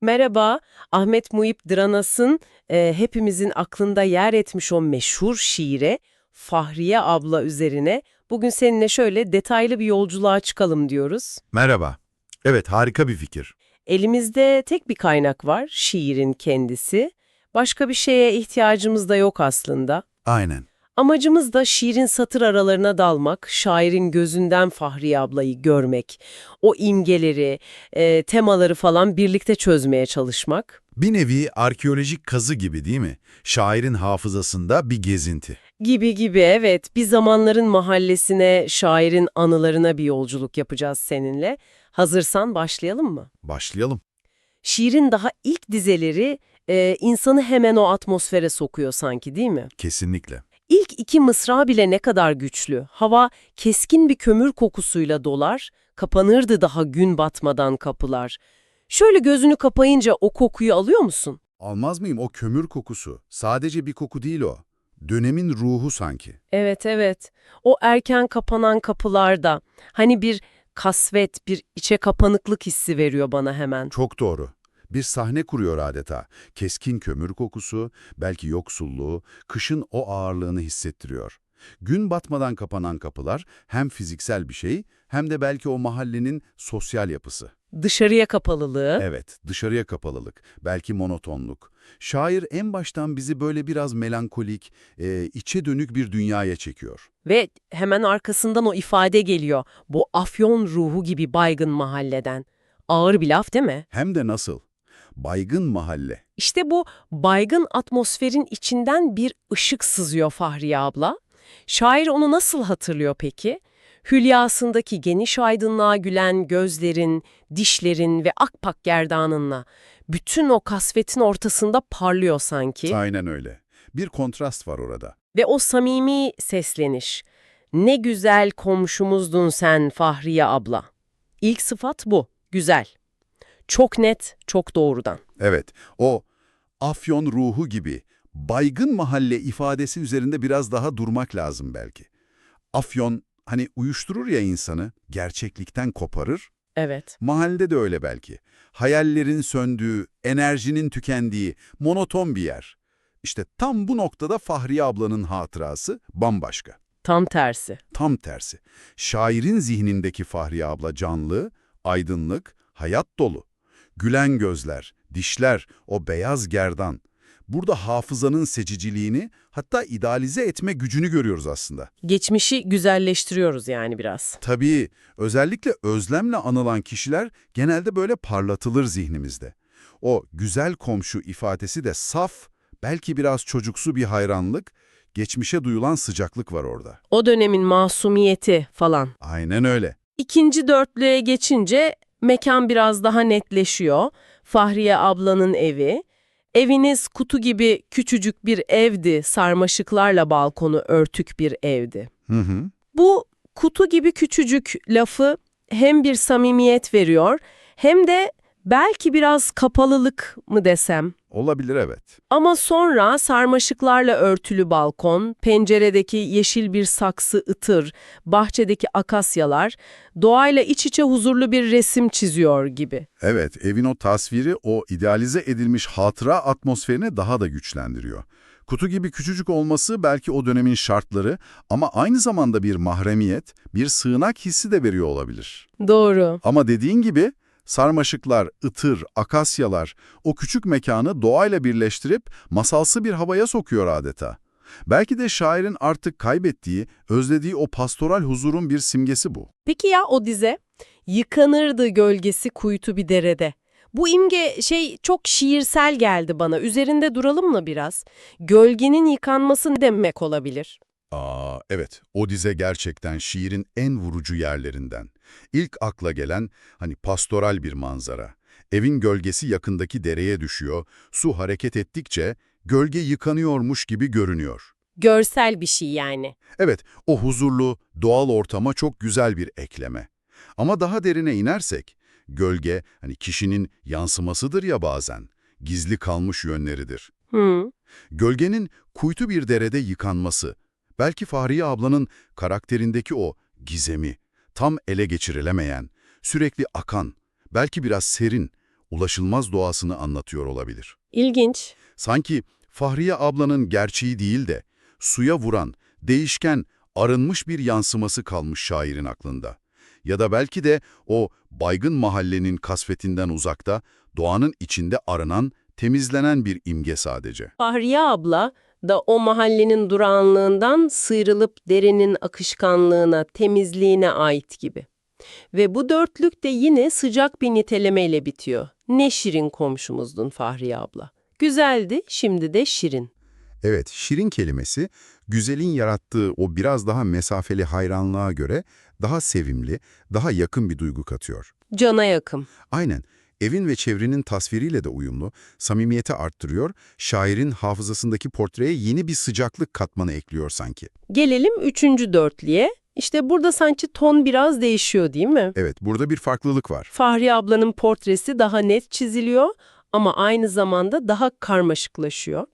Merhaba, Ahmet Muhip Dranas'ın e, hepimizin aklında yer etmiş o meşhur şiire Fahriye abla üzerine bugün seninle şöyle detaylı bir yolculuğa çıkalım diyoruz. Merhaba. Evet, harika bir fikir. Elimizde tek bir kaynak var, şiirin kendisi. Başka bir şeye ihtiyacımız da yok aslında. Aynen. Amacımız da şiirin satır aralarına dalmak, şairin gözünden Fahriye ablayı görmek, o imgeleri, e, temaları falan birlikte çözmeye çalışmak. Bir nevi arkeolojik kazı gibi değil mi? Şairin hafızasında bir gezinti. Gibi gibi evet. Bir zamanların mahallesine, şairin anılarına bir yolculuk yapacağız seninle. Hazırsan başlayalım mı? Başlayalım. Şiirin daha ilk dizeleri e, insanı hemen o atmosfere sokuyor sanki değil mi? Kesinlikle. İlk iki mısra bile ne kadar güçlü. Hava keskin bir kömür kokusuyla dolar, kapanırdı daha gün batmadan kapılar. Şöyle gözünü kapayınca o kokuyu alıyor musun? Almaz mıyım o kömür kokusu? Sadece bir koku değil o. Dönemin ruhu sanki. Evet evet. O erken kapanan kapılarda hani bir kasvet, bir içe kapanıklık hissi veriyor bana hemen. Çok doğru. Bir sahne kuruyor adeta. Keskin kömür kokusu, belki yoksulluğu, kışın o ağırlığını hissettiriyor. Gün batmadan kapanan kapılar hem fiziksel bir şey hem de belki o mahallenin sosyal yapısı. Dışarıya kapalılığı. Evet, dışarıya kapalılık, belki monotonluk. Şair en baştan bizi böyle biraz melankolik, e, içe dönük bir dünyaya çekiyor. Ve hemen arkasından o ifade geliyor. Bu afyon ruhu gibi baygın mahalleden. Ağır bir laf değil mi? Hem de nasıl? Baygın mahalle. İşte bu baygın atmosferin içinden bir ışık sızıyor Fahriye abla. Şair onu nasıl hatırlıyor peki? Hülyasındaki geniş aydınlığa gülen gözlerin, dişlerin ve akpak gerdanınla bütün o kasvetin ortasında parlıyor sanki. Aynen öyle. Bir kontrast var orada. Ve o samimi sesleniş. Ne güzel komşumuzdun sen Fahriye abla. İlk sıfat bu, güzel. Çok net, çok doğrudan. Evet, o afyon ruhu gibi baygın mahalle ifadesi üzerinde biraz daha durmak lazım belki. Afyon hani uyuşturur ya insanı, gerçeklikten koparır. Evet. Mahallede de öyle belki. Hayallerin söndüğü, enerjinin tükendiği, monoton bir yer. İşte tam bu noktada Fahriye ablanın hatırası bambaşka. Tam tersi. Tam tersi. Şairin zihnindeki Fahriye abla canlı, aydınlık, hayat dolu. Gülen gözler, dişler, o beyaz gerdan. Burada hafızanın seçiciliğini, hatta idealize etme gücünü görüyoruz aslında. Geçmişi güzelleştiriyoruz yani biraz. Tabii, özellikle özlemle anılan kişiler genelde böyle parlatılır zihnimizde. O güzel komşu ifadesi de saf, belki biraz çocuksu bir hayranlık, geçmişe duyulan sıcaklık var orada. O dönemin masumiyeti falan. Aynen öyle. İkinci dörtlüğe geçince mekan biraz daha netleşiyor. Fahriye ablanın evi. Eviniz kutu gibi küçücük bir evdi, sarmaşıklarla balkonu örtük bir evdi. Hı hı. Bu kutu gibi küçücük lafı hem bir samimiyet veriyor hem de belki biraz kapalılık mı desem. Olabilir evet. Ama sonra sarmaşıklarla örtülü balkon, penceredeki yeşil bir saksı ıtır, bahçedeki akasyalar, doğayla iç içe huzurlu bir resim çiziyor gibi. Evet, evin o tasviri o idealize edilmiş hatıra atmosferini daha da güçlendiriyor. Kutu gibi küçücük olması belki o dönemin şartları ama aynı zamanda bir mahremiyet, bir sığınak hissi de veriyor olabilir. Doğru. Ama dediğin gibi sarmaşıklar, ıtır, akasyalar o küçük mekanı doğayla birleştirip masalsı bir havaya sokuyor adeta. Belki de şairin artık kaybettiği, özlediği o pastoral huzurun bir simgesi bu. Peki ya o dize? Yıkanırdı gölgesi kuytu bir derede. Bu imge şey çok şiirsel geldi bana. Üzerinde duralım mı biraz? Gölgenin yıkanması ne demek olabilir? Aa, evet, o dize gerçekten şiirin en vurucu yerlerinden. İlk akla gelen hani pastoral bir manzara. Evin gölgesi yakındaki dereye düşüyor, su hareket ettikçe gölge yıkanıyormuş gibi görünüyor. Görsel bir şey yani. Evet, o huzurlu, doğal ortama çok güzel bir ekleme. Ama daha derine inersek, gölge hani kişinin yansımasıdır ya bazen, gizli kalmış yönleridir. Hı. Gölgenin kuytu bir derede yıkanması, belki Fahriye ablanın karakterindeki o gizemi, tam ele geçirilemeyen, sürekli akan, belki biraz serin, ulaşılmaz doğasını anlatıyor olabilir. İlginç. Sanki Fahriye ablanın gerçeği değil de suya vuran, değişken, arınmış bir yansıması kalmış şairin aklında. Ya da belki de o baygın mahallenin kasvetinden uzakta, doğanın içinde aranan, temizlenen bir imge sadece. Fahriye abla da o mahallenin durağanlığından sıyrılıp derinin akışkanlığına, temizliğine ait gibi. Ve bu dörtlük de yine sıcak bir nitelemeyle bitiyor. Ne şirin komşumuzdun Fahriye abla. Güzeldi, şimdi de şirin. Evet, şirin kelimesi, güzelin yarattığı o biraz daha mesafeli hayranlığa göre daha sevimli, daha yakın bir duygu katıyor. Cana yakın. Aynen, evin ve çevrenin tasviriyle de uyumlu, samimiyeti arttırıyor, şairin hafızasındaki portreye yeni bir sıcaklık katmanı ekliyor sanki. Gelelim üçüncü dörtlüye. İşte burada sanki ton biraz değişiyor değil mi? Evet, burada bir farklılık var. Fahriye ablanın portresi daha net çiziliyor ama aynı zamanda daha karmaşıklaşıyor.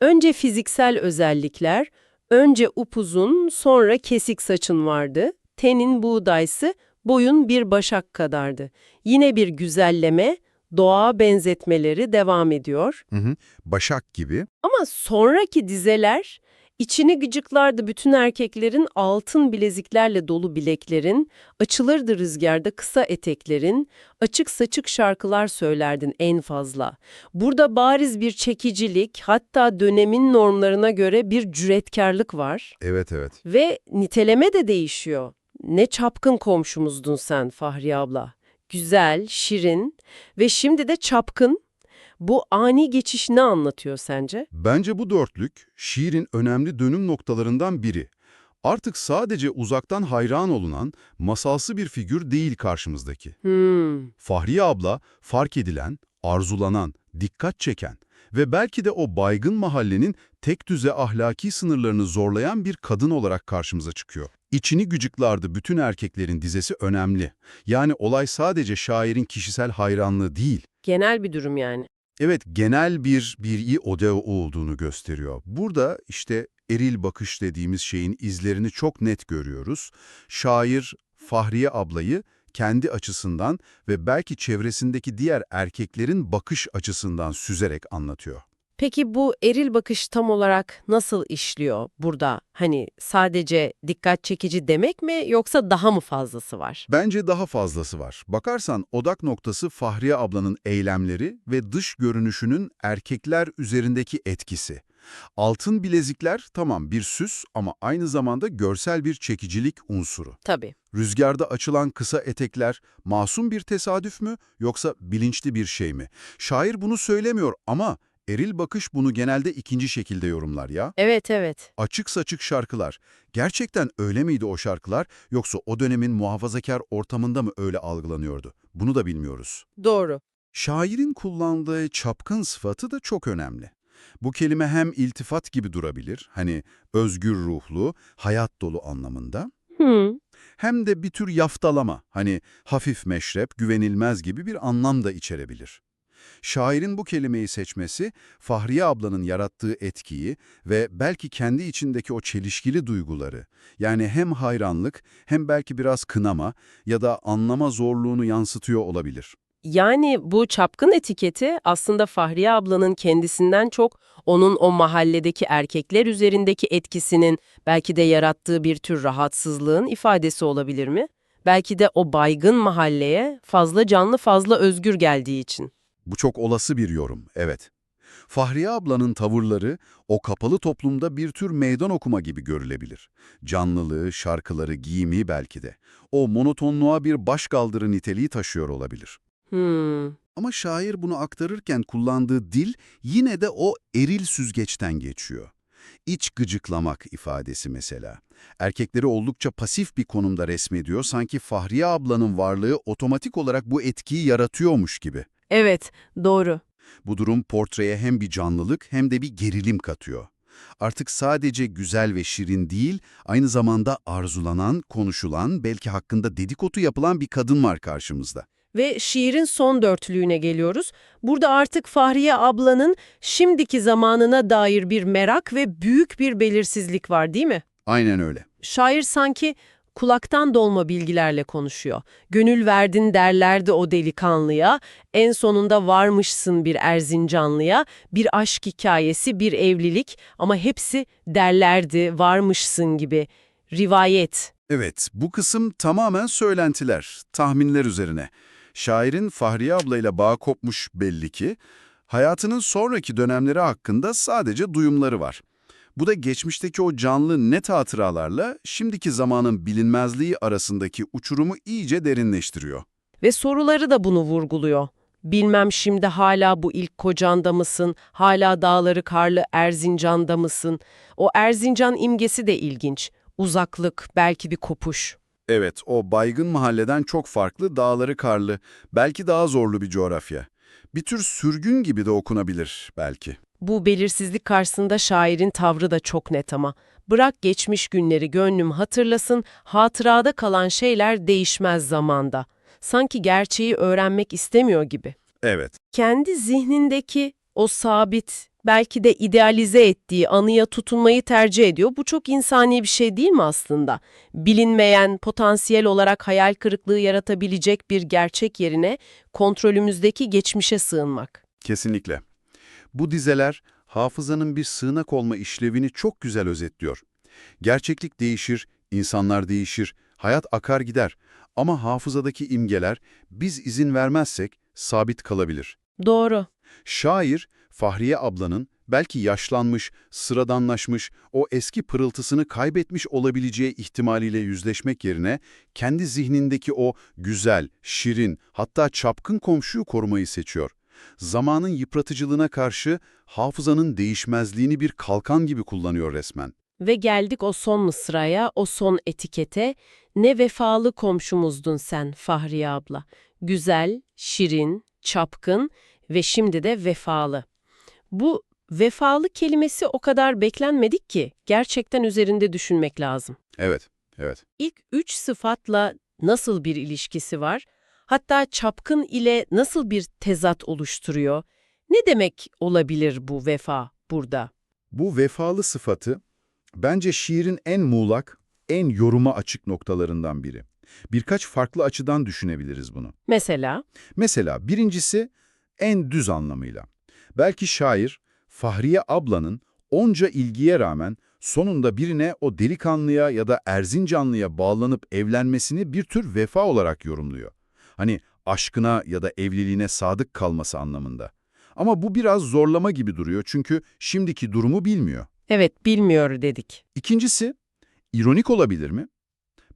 Önce fiziksel özellikler, önce upuzun, sonra kesik saçın vardı. Tenin buğdaysı, boyun bir başak kadardı. Yine bir güzelleme, doğa benzetmeleri devam ediyor. Hı hı. Başak gibi. Ama sonraki dizeler içini gıcıklardı bütün erkeklerin altın bileziklerle dolu bileklerin, açılırdı rüzgarda kısa eteklerin, açık saçık şarkılar söylerdin en fazla. Burada bariz bir çekicilik hatta dönemin normlarına göre bir cüretkarlık var Evet, evet. ve niteleme de değişiyor. Ne çapkın komşumuzdun sen Fahriye abla. Güzel, şirin ve şimdi de çapkın. Bu ani geçiş ne anlatıyor sence? Bence bu dörtlük, şiirin önemli dönüm noktalarından biri. Artık sadece uzaktan hayran olunan, masalsı bir figür değil karşımızdaki. Hmm, Fahriye abla, fark edilen, arzulanan, dikkat çeken ve belki de o baygın mahallenin tek düze ahlaki sınırlarını zorlayan bir kadın olarak karşımıza çıkıyor. İçini gücüklardı bütün erkeklerin dizesi önemli. Yani olay sadece şairin kişisel hayranlığı değil, genel bir durum yani. Evet, genel bir bir odeo olduğunu gösteriyor. Burada işte eril bakış dediğimiz şeyin izlerini çok net görüyoruz. Şair Fahriye ablayı kendi açısından ve belki çevresindeki diğer erkeklerin bakış açısından süzerek anlatıyor. Peki bu eril bakış tam olarak nasıl işliyor burada? Hani sadece dikkat çekici demek mi yoksa daha mı fazlası var? Bence daha fazlası var. Bakarsan odak noktası Fahriye ablanın eylemleri ve dış görünüşünün erkekler üzerindeki etkisi. Altın bilezikler tamam bir süs ama aynı zamanda görsel bir çekicilik unsuru. Tabii. Rüzgarda açılan kısa etekler masum bir tesadüf mü yoksa bilinçli bir şey mi? Şair bunu söylemiyor ama eril bakış bunu genelde ikinci şekilde yorumlar ya. Evet evet. Açık saçık şarkılar. Gerçekten öyle miydi o şarkılar yoksa o dönemin muhafazakar ortamında mı öyle algılanıyordu? Bunu da bilmiyoruz. Doğru. Şairin kullandığı çapkın sıfatı da çok önemli. Bu kelime hem iltifat gibi durabilir, hani özgür ruhlu, hayat dolu anlamında, Hı. hem de bir tür yaftalama, hani hafif meşrep, güvenilmez gibi bir anlam da içerebilir. Şairin bu kelimeyi seçmesi, Fahriye ablanın yarattığı etkiyi ve belki kendi içindeki o çelişkili duyguları, yani hem hayranlık hem belki biraz kınama ya da anlama zorluğunu yansıtıyor olabilir. Yani bu çapkın etiketi aslında Fahriye ablanın kendisinden çok onun o mahalledeki erkekler üzerindeki etkisinin belki de yarattığı bir tür rahatsızlığın ifadesi olabilir mi? Belki de o baygın mahalleye fazla canlı fazla özgür geldiği için. Bu çok olası bir yorum, evet. Fahriye ablanın tavırları o kapalı toplumda bir tür meydan okuma gibi görülebilir. Canlılığı, şarkıları, giyimi belki de. O monotonluğa bir başkaldırı niteliği taşıyor olabilir. Hmm. Ama şair bunu aktarırken kullandığı dil yine de o eril süzgeçten geçiyor. İç gıcıklamak ifadesi mesela. Erkekleri oldukça pasif bir konumda resmediyor, sanki Fahriye ablanın varlığı otomatik olarak bu etkiyi yaratıyormuş gibi. Evet, doğru. Bu durum portreye hem bir canlılık hem de bir gerilim katıyor. Artık sadece güzel ve şirin değil, aynı zamanda arzulanan, konuşulan, belki hakkında dedikodu yapılan bir kadın var karşımızda. Ve şiirin son dörtlüğüne geliyoruz. Burada artık Fahriye ablanın şimdiki zamanına dair bir merak ve büyük bir belirsizlik var değil mi? Aynen öyle. Şair sanki kulaktan dolma bilgilerle konuşuyor. Gönül verdin derlerdi o delikanlıya, en sonunda varmışsın bir Erzincanlıya, bir aşk hikayesi, bir evlilik ama hepsi derlerdi, varmışsın gibi. Rivayet. Evet, bu kısım tamamen söylentiler, tahminler üzerine. Şairin Fahriye ablayla bağ kopmuş belli ki, hayatının sonraki dönemleri hakkında sadece duyumları var. Bu da geçmişteki o canlı net hatıralarla şimdiki zamanın bilinmezliği arasındaki uçurumu iyice derinleştiriyor. Ve soruları da bunu vurguluyor. Bilmem şimdi hala bu ilk kocanda mısın, hala dağları karlı Erzincan'da mısın? O Erzincan imgesi de ilginç. Uzaklık, belki bir kopuş. Evet, o baygın mahalleden çok farklı, dağları karlı, belki daha zorlu bir coğrafya. Bir tür sürgün gibi de okunabilir belki. Bu belirsizlik karşısında şairin tavrı da çok net ama. Bırak geçmiş günleri gönlüm hatırlasın, hatırada kalan şeyler değişmez zamanda. Sanki gerçeği öğrenmek istemiyor gibi. Evet, Kendi zihnindeki o sabit, belki de idealize ettiği anıya tutunmayı tercih ediyor. Bu çok insani bir şey değil mi aslında? Bilinmeyen, potansiyel olarak hayal kırıklığı yaratabilecek bir gerçek yerine kontrolümüzdeki geçmişe sığınmak. kesinlikle. Bu dizeler hafızanın bir sığınak olma işlevini çok güzel özetliyor. Gerçeklik değişir, insanlar değişir, hayat akar gider ama hafızadaki imgeler biz izin vermezsek sabit kalabilir. Doğru. Şair, Fahriye ablanın belki yaşlanmış, sıradanlaşmış, o eski pırıltısını kaybetmiş olabileceği ihtimaliyle yüzleşmek yerine kendi zihnindeki o güzel, şirin, hatta çapkın komşuyu korumayı seçiyor. Zamanın yıpratıcılığına karşı hafızanın değişmezliğini bir kalkan gibi kullanıyor resmen. Ve geldik o son mısraya, o son etikete. Ne vefalı komşumuzdun sen Fahriye abla. Güzel, şirin, çapkın ve şimdi de vefalı. Bu vefalı kelimesi o kadar beklenmedik ki gerçekten üzerinde düşünmek lazım. Evet, evet. İlk üç sıfatla nasıl bir ilişkisi var? Hatta çapkın ile nasıl bir tezat oluşturuyor? Ne demek olabilir bu vefa burada? Bu vefalı sıfatı bence şiirin en muğlak, en yoruma açık noktalarından biri. Birkaç farklı açıdan düşünebiliriz bunu. Mesela Mesela birincisi en düz anlamıyla. Belki şair Fahriye ablanın onca ilgiye rağmen sonunda birine o delikanlıya ya da Erzincanlıya bağlanıp evlenmesini bir tür vefa olarak yorumluyor. Hani aşkına ya da evliliğine sadık kalması anlamında. Ama bu biraz zorlama gibi duruyor çünkü şimdiki durumu bilmiyor. evet bilmiyor dedik. İkincisi, ironik olabilir mi?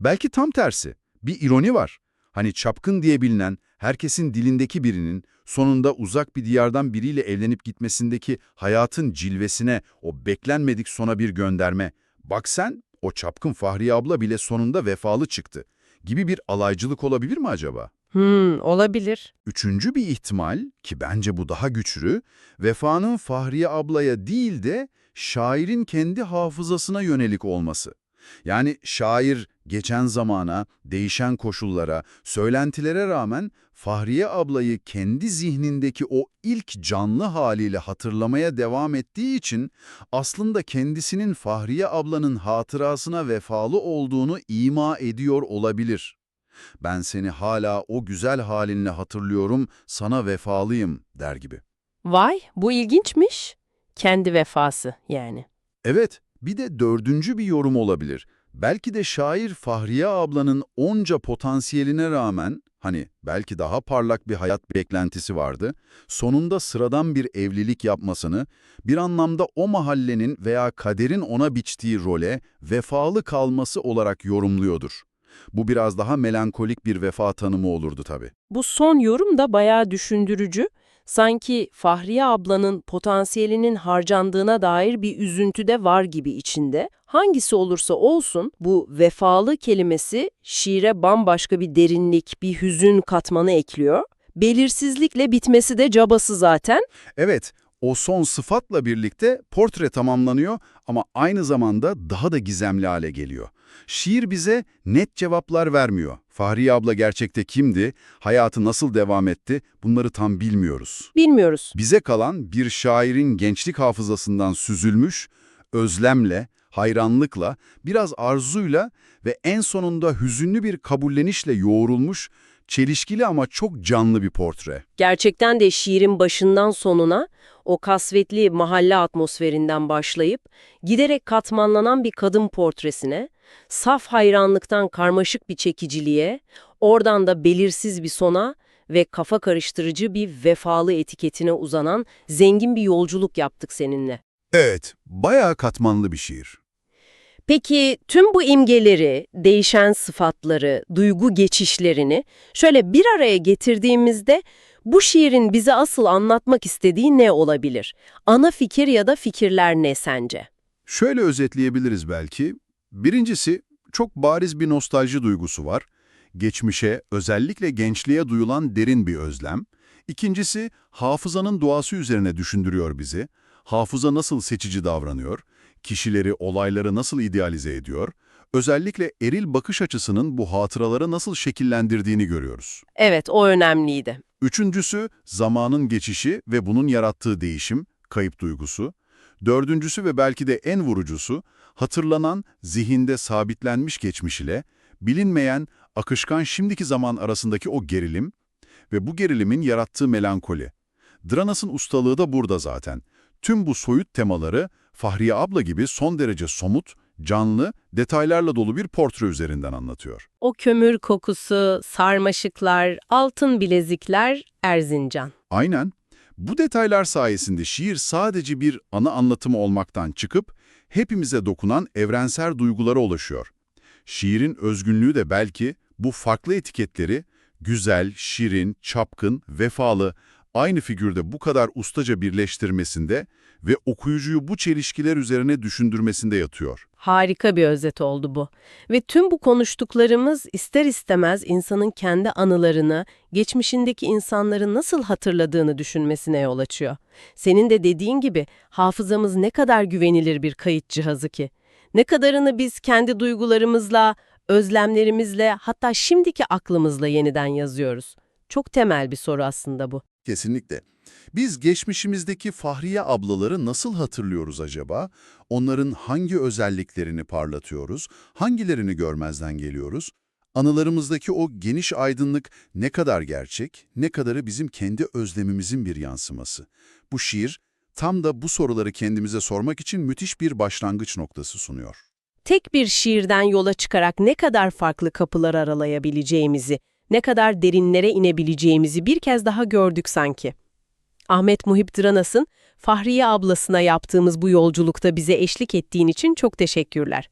Belki tam tersi. Bir ironi var. Hani çapkın diye bilinen, herkesin dilindeki birinin sonunda uzak bir diyardan biriyle evlenip gitmesindeki hayatın cilvesine, o beklenmedik sona bir gönderme. Bak sen, o çapkın Fahriye abla bile sonunda vefalı çıktı. Gibi bir alaycılık olabilir mi acaba? Hmm, olabilir. Üçüncü bir ihtimal, ki bence bu daha güçlü, vefanın Fahriye ablaya değil de şairin kendi hafızasına yönelik olması. Yani şair geçen zamana, değişen koşullara, söylentilere rağmen Fahriye ablayı kendi zihnindeki o ilk canlı haliyle hatırlamaya devam ettiği için aslında kendisinin Fahriye ablanın hatırasına vefalı olduğunu ima ediyor olabilir. Ben seni hala o güzel halinle hatırlıyorum, sana vefalıyım der gibi. Vay, bu ilginçmiş. Kendi vefası yani. Evet, bir de dördüncü bir yorum olabilir. Belki de şair Fahriye ablanın onca potansiyeline rağmen, hani belki daha parlak bir hayat beklentisi vardı, sonunda sıradan bir evlilik yapmasını, bir anlamda o mahallenin veya kaderin ona biçtiği role vefalı kalması olarak yorumluyordur. Bu biraz daha melankolik bir vefa tanımı olurdu tabii. Bu son yorum da bayağı düşündürücü. Sanki Fahriye ablanın potansiyelinin harcandığına dair bir üzüntü de var gibi içinde. Hangisi olursa olsun bu vefalı kelimesi şiire bambaşka bir derinlik, bir hüzün katmanı ekliyor. Belirsizlikle bitmesi de cabası zaten. Evet, o son sıfatla birlikte portre tamamlanıyor ama aynı zamanda daha da gizemli hale geliyor. Şiir bize net cevaplar vermiyor. Fahriye abla gerçekte kimdi, hayatı nasıl devam etti bunları tam bilmiyoruz. Bilmiyoruz. Bize kalan bir şairin gençlik hafızasından süzülmüş, özlemle, hayranlıkla, biraz arzuyla ve en sonunda hüzünlü bir kabullenişle yoğrulmuş, çelişkili ama çok canlı bir portre. Gerçekten de şiirin başından sonuna o kasvetli mahalle atmosferinden başlayıp giderek katmanlanan bir kadın portresine, saf hayranlıktan karmaşık bir çekiciliğe, oradan da belirsiz bir sona ve kafa karıştırıcı bir vefalı etiketine uzanan zengin bir yolculuk yaptık seninle. Evet, bayağı katmanlı bir şiir. Peki tüm bu imgeleri, değişen sıfatları, duygu geçişlerini şöyle bir araya getirdiğimizde bu şiirin bize asıl anlatmak istediği ne olabilir? Ana fikir ya da fikirler ne sence? Şöyle özetleyebiliriz belki. Birincisi, çok bariz bir nostalji duygusu var. Geçmişe, özellikle gençliğe duyulan derin bir özlem. İkincisi, hafızanın doğası üzerine düşündürüyor bizi. Hafıza nasıl seçici davranıyor? Kişileri, olayları nasıl idealize ediyor? Özellikle eril bakış açısının bu hatıraları nasıl şekillendirdiğini görüyoruz. Evet, o önemliydi. Üçüncüsü, zamanın geçişi ve bunun yarattığı değişim, kayıp duygusu. Dördüncüsü ve belki de en vurucusu, hatırlanan, zihinde sabitlenmiş geçmiş ile, bilinmeyen, akışkan şimdiki zaman arasındaki o gerilim ve bu gerilimin yarattığı melankoli. Dranas'ın ustalığı da burada zaten. Tüm bu soyut temaları Fahriye abla gibi son derece somut, canlı, detaylarla dolu bir portre üzerinden anlatıyor. O kömür kokusu, sarmaşıklar, altın bilezikler, Erzincan. Aynen. Bu detaylar sayesinde şiir sadece bir ana anlatımı olmaktan çıkıp hepimize dokunan evrensel duygulara ulaşıyor. Şiirin özgünlüğü de belki bu farklı etiketleri güzel, şirin, çapkın, vefalı aynı figürde bu kadar ustaca birleştirmesinde ve okuyucuyu bu çelişkiler üzerine düşündürmesinde yatıyor. Harika bir özet oldu bu. Ve tüm bu konuştuklarımız ister istemez insanın kendi anılarını, geçmişindeki insanları nasıl hatırladığını düşünmesine yol açıyor. Senin de dediğin gibi hafızamız ne kadar güvenilir bir kayıt cihazı ki. Ne kadarını biz kendi duygularımızla, özlemlerimizle hatta şimdiki aklımızla yeniden yazıyoruz. Çok temel bir soru aslında bu. Kesinlikle. Biz geçmişimizdeki Fahriye ablaları nasıl hatırlıyoruz acaba? Onların hangi özelliklerini parlatıyoruz? Hangilerini görmezden geliyoruz? Anılarımızdaki o geniş aydınlık ne kadar gerçek, ne kadarı bizim kendi özlemimizin bir yansıması? Bu şiir tam da bu soruları kendimize sormak için müthiş bir başlangıç noktası sunuyor. Tek bir şiirden yola çıkarak ne kadar farklı kapılar aralayabileceğimizi, ne kadar derinlere inebileceğimizi bir kez daha gördük sanki. Ahmet Muhip Dranas'ın Fahriye ablasına yaptığımız bu yolculukta bize eşlik ettiğin için çok teşekkürler.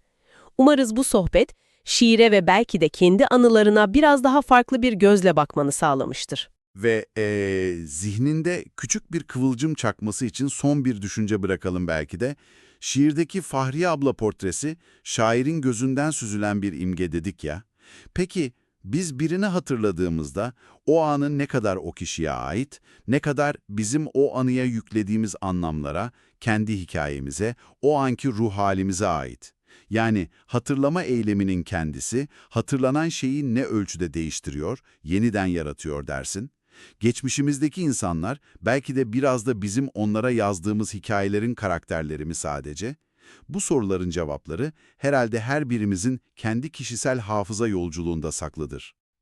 Umarız bu sohbet, şiire ve belki de kendi anılarına biraz daha farklı bir gözle bakmanı sağlamıştır. Ve eee, zihninde küçük bir kıvılcım çakması için son bir düşünce bırakalım belki de. Şiirdeki Fahriye abla portresi, şairin gözünden süzülen bir imge dedik ya. Peki biz birini hatırladığımızda o anın ne kadar o kişiye ait, ne kadar bizim o anıya yüklediğimiz anlamlara, kendi hikayemize, o anki ruh halimize ait? Yani hatırlama eyleminin kendisi, hatırlanan şeyi ne ölçüde değiştiriyor, yeniden yaratıyor dersin? Geçmişimizdeki insanlar belki de biraz da bizim onlara yazdığımız hikayelerin karakterleri mi sadece? Bu soruların cevapları herhalde her birimizin kendi kişisel hafıza yolculuğunda saklıdır.